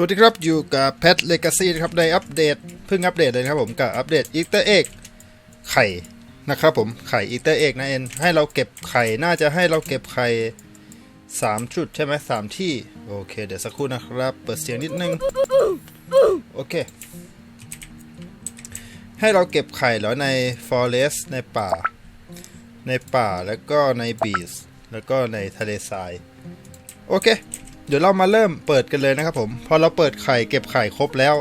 สวัสดีครับอยู่กับแพทเลกาซีนะครับในอัปเดตเพิ่งอัปเดตเลยนะครับผมกับอัปเดตอีเตอร์เอกไข่นะครับผมไข่อีเตอร์เอกนะเอ็นให้เราเก็บไข่น่าจะให้เราเก็บไข่สามจุดใช่ไหมสามที่ โอเค เดี๋ยวสักครู่นะครับ เปิดเสียงนิดนึง โอเค ให้เราเก็บไข่แล้วใน forest ในป่า ในป่าแล้วก็ในบีชแล้วก็ในทะเลทราย โอเค เดี๋ยวเรามาเริ่มเปิดกันเลยนะครับผม พอเราเปิดไข่เก็บไข่ครบแล้ว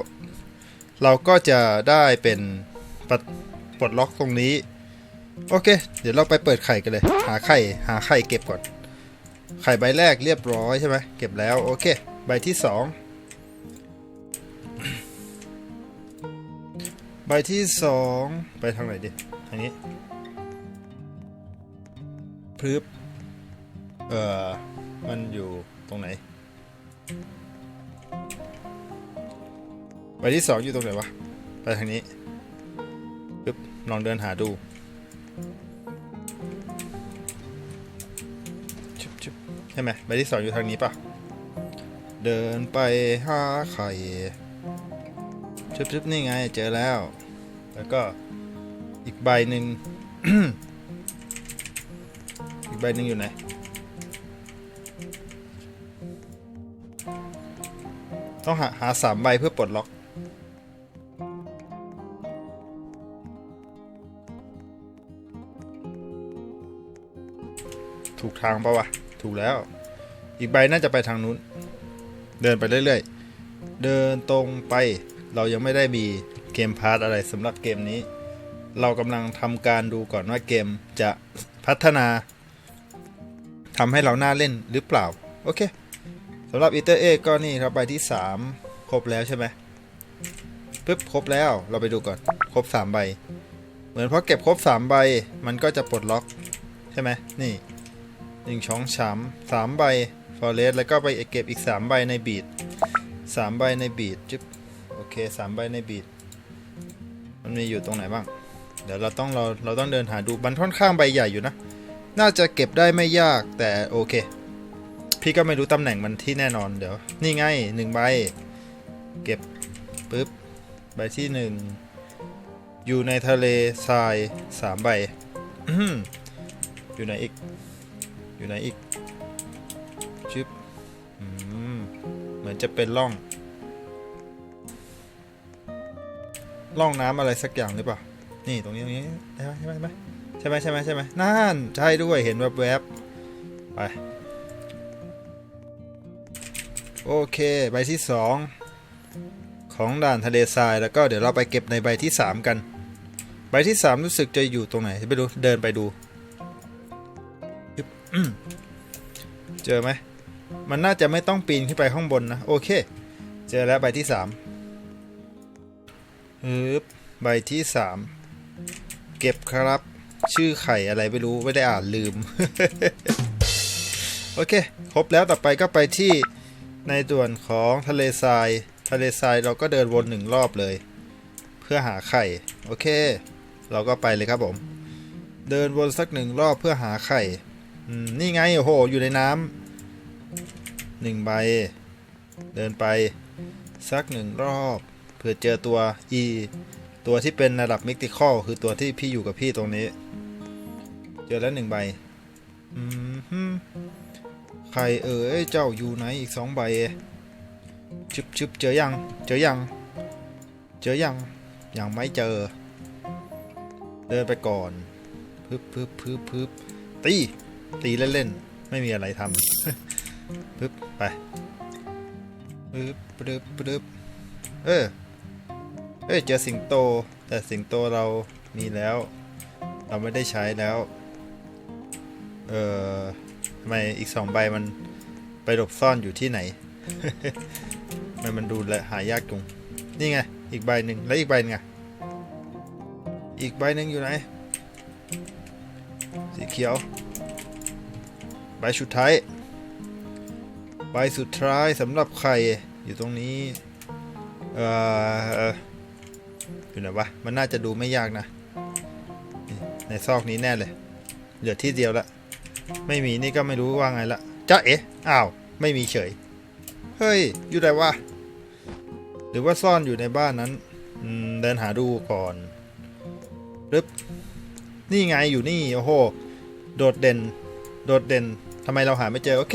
เราก็จะได้เป็นปปลดล็อกตรงนี้ โอเค เดี๋ยวเราไปเปิดไข่กันเลย หาไข่หาไข่เก็บก่อน ไข่ใบแรกเรียบร้อยใช่ไหมเก็บแล้วโอเค ใบที่ 2 ใบที่สองไปทางไหนดิทางนี้พรึบเอ่อ มันอยู่ตรงไหน ใบที่สองอยู่ตรงไหนวะ ไปทางนี้ปึ๊บลองเดินหาดูชุบชุบใช่ไหมใบที่สองอยู่ทางนี้ปะเดินไปหาไข่ ชุบชุบนี่ไงเจอแล้ว แล้วก็อีกใบหนึ่งอีกใบหนึ่งอยู่ไหนต้องหาหาสามใบเพื่อปลดล็อกถูกทางปะวะ ถูกแล้ว อีกใบน่าจะไปทางนู้น เดินไปเรื่อยๆ เดินตรงไป เรายังไม่ได้มีเกมพาร์ทอะไรสำหรับเกมนี้ เรากำลังทำการดูก่อนว่าเกมจะพัฒนาทำให้เราน่าเล่นหรือเปล่า โอเคสำหรับอีเตอร์เอก็นี่ครับใบที่ 3 ครบแล้วใช่ไหมปึ๊บครบแล้วเราไปดูก่อน ครบ 3 ใบ เหมือนพอเก็บครบ 3 ใบ มันก็จะปลดล็อก ใช่ไหมนี่หนึ่งช่องฉามสามใบฟอเรสแล้วก็ไปเก็บอีก 3 ใบในบีดสามใบในบีดจึ๊บ สามใบในบีดมันมีอยู่ตรงไหนบ้าง เดี๋ยวเราต้องเราเราต้องเดินหาดูมันค่อนข้างใบใหญ่อยู่นะ น่าจะเก็บได้ไม่ยากแต่โอเค พี่ก็ไม่รู้ตำแหน่งมันที่แน่นอนเดี๋ยว นี่ไงหนึ่งใบ เก็บปุ๊บใบที่หนึ่งอยู่ในทะเลทรายสามใบอยู่ไหนอีก อยู่ไหนอีกชึบอืมเหมือนจะเป็นร่อง ร่องน้ำอะไรสักอย่างหรือเปล่า นี่ตรงนี้ตรงนี้ใช่ไหมใช่ไหมใช่ไหมใช่ไหมใช่ไหมนั่นใช่ด้วยเห็นแวบๆไปโอเคใบที่ 2 ของด่านทะเลทรายแล้วก็เดี๋ยวเราไปเก็บในใบที่ 3 กัน ใบที่ 3 รู้สึกจะอยู่ตรงไหนไปดูเดินไปดูเจอไหมมันน่าจะไม่ต้องปีนขึ้นไปข้างบนนะ โอเค เจอแล้วใบที่ 3 อึ๊บใบที่3เก็บครับ ชื่อไข่อะไรไม่รู้ไม่ได้อ่านลืม โอเค ครบแล้วต่อไปก็ไปที่ในส่วนของทะเลทราย ทะเลทรายเราก็เดินวนหนึ่งรอบเลย เพื่อหาไข่ โอเค เราก็ไปเลยครับผม เดินวนสักหนึ่งรอบเพื่อหาไข่นี่ไงโอ้โหอยู่ในน้ำหนึ่งใบ เดินไปสักหนึ่งรอบ เพื่อเจอตัว E ตัวที่เป็นระดับมิติคอลคือตัวที่พี่อยู่กับพี่ตรงนี้ เจอแล้วหนึ่งใบอืมใครเอ่ยเจ้าอยู่ไหนอีกสองใบชึบชึบเจอยัง เจอยัง เจอยัง ยังไม่เจอ เดินไปก่อนพึบพึบพึบพึบตี ตีเล่นๆ ไม่มีอะไรทำพึบไปพึบพึบพึบเออ เอ้ยเจอสิงโต แต่สิงโตเรามีแล้ว เราไม่ได้ใช้แล้ว เออทำไมอีกสองใบมันไปหลบซ่อนอยู่ที่ไหนทำไมันมันดูแลหายากจุง นี่ไง อีกใบหนึ่งแล้วอีกใบนึงอะอีกใบหนึ่งอยู่ไหน สีเขียว ใบสุดท้าย ใบสุดท้ายสำหรับไข่อยู่ตรงนี้ เอ่อ อยู่ไหนวะ มันน่าจะดูไม่ยากนะ ในซอกนี้แน่เลย เหลือที่เดียวละ ไม่มีนี่ก็ไม่รู้ว่าไงละจ้าเอ๊ะอ้าว ไม่มีเฉย เฮ้ย อยู่ไหนวะ หรือว่าซ่อนอยู่ในบ้านนั้น เดินหาดูก่อนรึบนี่ไงอยู่นี่ โอ้โห โดดเด่น โดดเด่นทำไมเราหาไม่เจอ โอเค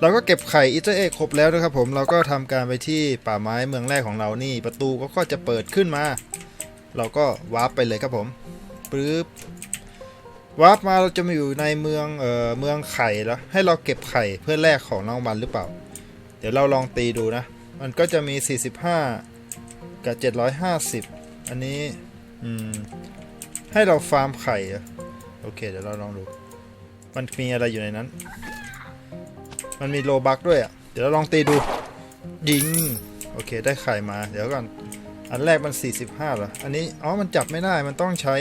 เราก็เก็บไข่อีเตอร์เอกครบแล้วนะครับผมเราก็ทำการไปที่ป่าไม้เมืองแรกของเรานี่ ประตูก็ก็จะเปิดขึ้นมา เราก็วาร์ปไปเลยครับผมปึ๊บวาร์ปมาเราจะมาอยู่ในเมืองเอ่อเมืองไข่แล้วให้เราเก็บไข่เพื่อแลกของรางวัลหรือเปล่า เดี๋ยวเราลองตีดูนะ มันก็จะมี 45 กับ 750 อันนี้อืมให้เราฟาร์มไข่โอเคเดี๋ยวเราลองดู มันมีอะไรอยู่ในนั้น มันมีโลบักด้วยอะ เดี๋ยวเราลองตีดู ยิง โอเคได้ไข่มา เดี๋ยวก่อน อันแรกมัน 45เหรอ อันนี้ อ๋อ มันจับไม่ได้ มันต้องใช้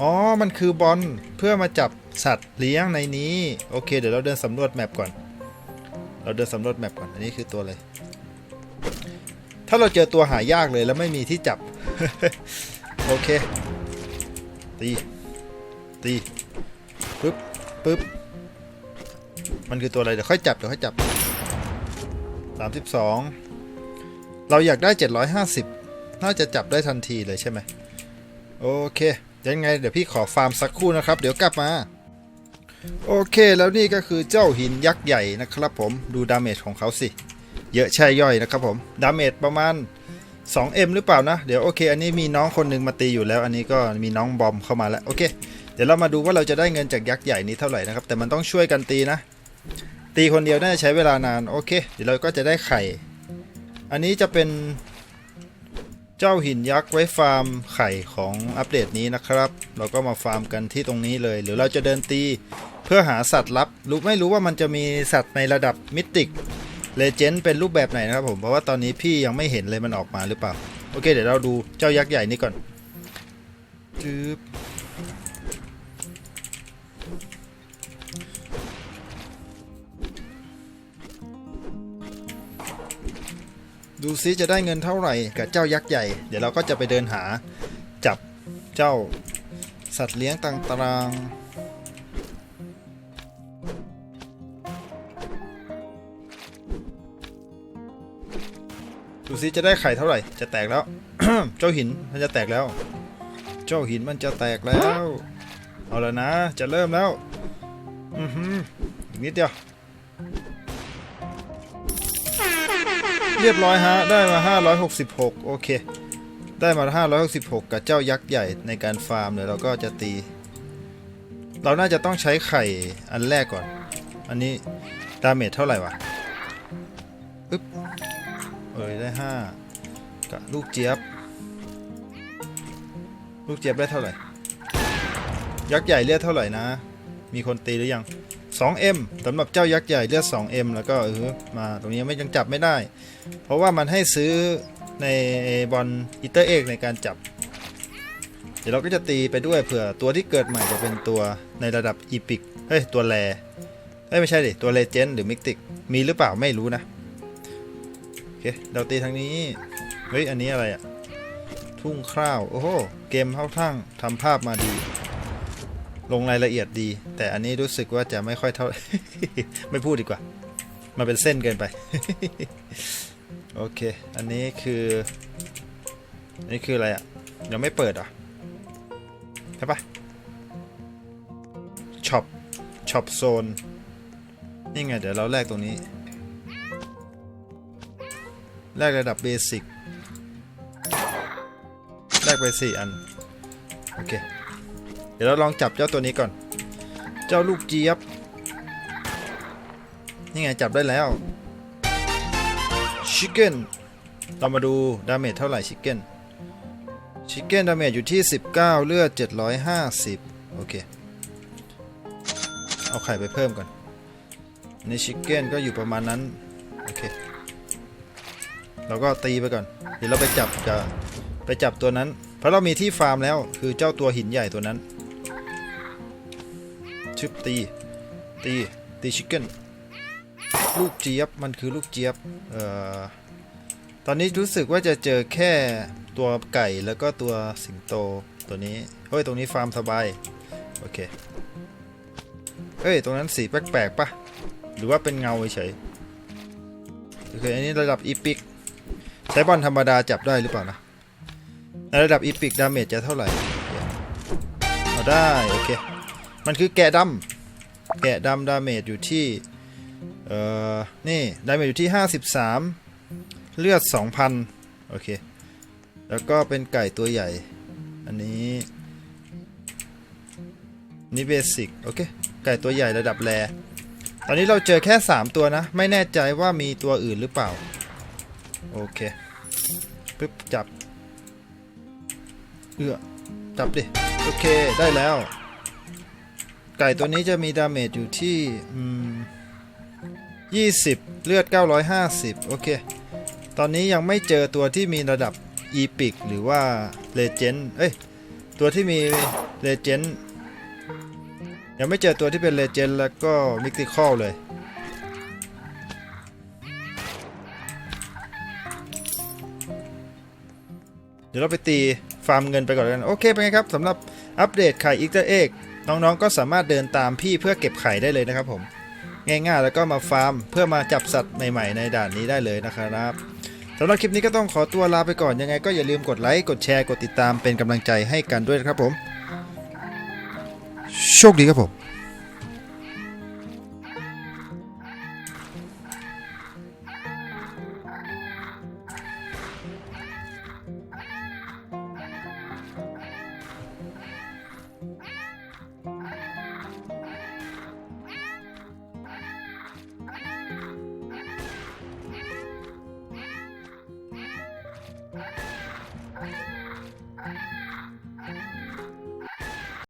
อ๋อ มันคือบอลเพื่อมาจับสัตว์เลี้ยงในนี้ โอเค เดี๋ยวเราเดินสำรวจแมปก่อน เราเดินสำรวจแมปก่อน อันนี้คือตัวอะไร ถ้าเราเจอตัวหายากเลยแล้วไม่มีที่จับ โอเค ตี ตีปึ๊บปึ๊บ มันคือตัวอะไรเดี๋ยวค่อยจับเดี๋ยวค่อยจับ 32 เราอยากได้ 750 น่าจะจับได้ทันทีเลยใช่ไหมโอเคยังไง เดี๋ยวพี่ขอฟาร์มสักครู่นะครับ เดี๋ยวกลับมา โอเคแล้วนี่ก็คือเจ้าหินยักษ์ใหญ่นะครับผมดูดาเมจของเขาสิ เยอะแช่ย่อยนะครับผมดาเมจประมาณ 2M หรือเปล่านะ เดี๋ยวโอเค อันนี้มีน้องคนหนึ่งมาตีอยู่แล้ว อันนี้ก็มีน้องบอมเข้ามาแล้วโอเค เดี๋ยวเรามาดูว่าเราจะได้เงินจากยักษ์ใหญ่นี้เท่าไหร่นะครับ แต่มันต้องช่วยกันตีนะ ตีคนเดียวน่าจะใช้เวลานาน โอเค เดี๋ยวเราก็จะได้ไข่ อันนี้จะเป็นเจ้าหินยักษ์ไว้ฟาร์มไข่ของอัปเดตนี้นะครับ เราก็มาฟาร์มกันที่ตรงนี้เลย หรือเราจะเดินตีเพื่อหาสัตว์ลับ รู้ไม่รู้ว่ามันจะมีสัตว์ในระดับมิติกเลเจนด์เป็นรูปแบบไหนนะครับผม เพราะว่าตอนนี้พี่ยังไม่เห็นเลยมันออกมาหรือเปล่า โอเค เดี๋ยวเราดูเจ้ายักษ์ใหญ่นี้ก่อนจึ๊บ ดูซิจะได้เงินเท่าไหร่กับเจ้ายักษ์ใหญ่ เดี๋ยวเราก็จะไปเดินหาจับเจ้าสัตว์เลี้ยงต่างๆดูซิจะได้ไข่เท่าไหร่ จะแตกแล้ว เจ้าหินมันจะแตกแล้ว เจ้าหินมันจะแตกแล้ว เอาล้วนะ จะเริ่มแล้ว อือหืออีกนิดเดียว เรียบร้อยฮะ ได้มา 566 โอเค ได้มา 566 กับเจ้ายักษ์ใหญ่ในการฟาร์มเดี๋ยเราก็จะตี เราน่าจะต้องใช้ไข่อันแรกก่อน อันนี้ดาเมจเท่าไหร่วะอึ๊บเอ้ยได้ 5 กับลูกเจี๊ยบ ลูกเจี๊ยบได้เท่าไหร่ ยักษ์ใหญ่เลือดเท่าไหร่นะ มีคนตีหรือยัง 2M สำหรับเจ้ายักษ์ใหญ่เลือด 2M แล้วก็เออมาตรงนี้ไม่ยังจับไม่ได้ เพราะว่ามันให้ซื้อในบอลอิเตอร์เอกในการจับ เดี๋ยวเราก็จะตีไปด้วยเผื่อตัวที่เกิดใหม่จะเป็นตัวในระดับอีพิกเฮ้ยตัวแรเฮ้ยไม่ใช่ดิตัวเลเจนด์หรือมิกติกมีหรือเปล่าไม่รู้นะโอเคเราตีทางนี้เฮ้ยอันนี้อะไรอะทุ่งข้าวโอ้โหเกมเข้าทั้งทำภาพมาดี ลงรายละเอียดดี แต่อันนี้รู้สึกว่าจะไม่ค่อยเท่า ไม่พูดดีกว่า มันเป็นเส้นเกินไป โอเค อันนี้คืออันนี้คืออะไรอะ ยังไม่เปิดอะใช่ปะช็อปช็อปโซน นี่ไง เดี๋ยวเราแลกตรงนี้ แลกระดับเบสิกแลกไปสี่อัน โอเค ดี๋ยวเราลองจับเจ้าตัวนี้ก่อน เจ้าลูกเจี๊ยบ นี่ไงจับได้แล้วชิคเก้นเรามาดูดาเมจเท่าไหร่ชิคเก้นชิคเก้นดาเมจอยู่ที่ 19 เลือด 750 โอเค เอาไข่ไปเพิ่มก่อนในชิคเก้นก็อยู่ประมาณนั้น โอเค เราก็ตีไปก่อน เดี๋ยวเราไปจับจะไปจับตัวนั้น เพราะเรามีที่ฟาร์มแล้วคือเจ้าตัวหินใหญ่ตัวนั้น ชึบตี ตีตีชิคเก้นลูกเจี๊ยบมันคือลูกเจี๊ยบเอ่อตอนนี้รู้สึกว่าจะเจอแค่ตัวไก่แล้วก็ตัวสิงโตตัวนี้เฮ้ยตรงนี้ฟาร์มสบายโอเคเฮ้ยตรงนั้นสีแปลกๆปะหรือว่าเป็นเงาเฉยโอเคอันนี้ระดับอีพิกใช้บอลธรรมดาจับได้หรือเปล่านะในระดับอีพิกดาเมจจะเท่าไหร่เอาได้โอเค มันคือแกะดำแกะดำดาเมจอยู่ที่ เอ่อ นี่ดาเมจอยู่ที่ 53 เลือด 2,000 โอเค แล้วก็เป็นไก่ตัวใหญ่ อันนี้นี่เบสิกโอเค ไก่ตัวใหญ่ระดับแรตอนนี้เราเจอแค่ 3 ตัวนะ ไม่แน่ใจว่ามีตัวอื่นหรือเปล่า โอเคปึ๊บจับ เอือจับดิ โอเคได้แล้ว ไก่ตัวนี้จะมีดาเมจอยู่ที่ 20 เลือด 950 โอเค ตอนนี้ยังไม่เจอตัวที่มีระดับ e p i c หรือว่า Legend เอ้ย ตัวที่มี Legend ยังไม่เจอตัวที่เป็น Legend แล้วก็ Mythical เลย เดี๋ยวเราไปตีฟาร์มเงินไปก่อนกัน โอเค เป็นไงครับสำหรับอัปเดตไข่อีกเตอร์เอก น้องๆก็สามารถเดินตามพี่เพื่อเก็บไข่ได้เลยนะครับผม ง่ายๆแล้วก็มาฟาร์ม เพื่อมาจับสัตว์ใหม่ๆ ในด่านนี้ได้เลยนะครับสำหรับคลิปนี้ก็ต้องขอตัวลาไปก่อนยังไง ก็อย่าลืมกดไลค์กดแชร์กดติดตามเป็นกำลังใจให้กันด้วยนะครับผม โชคดีครับผม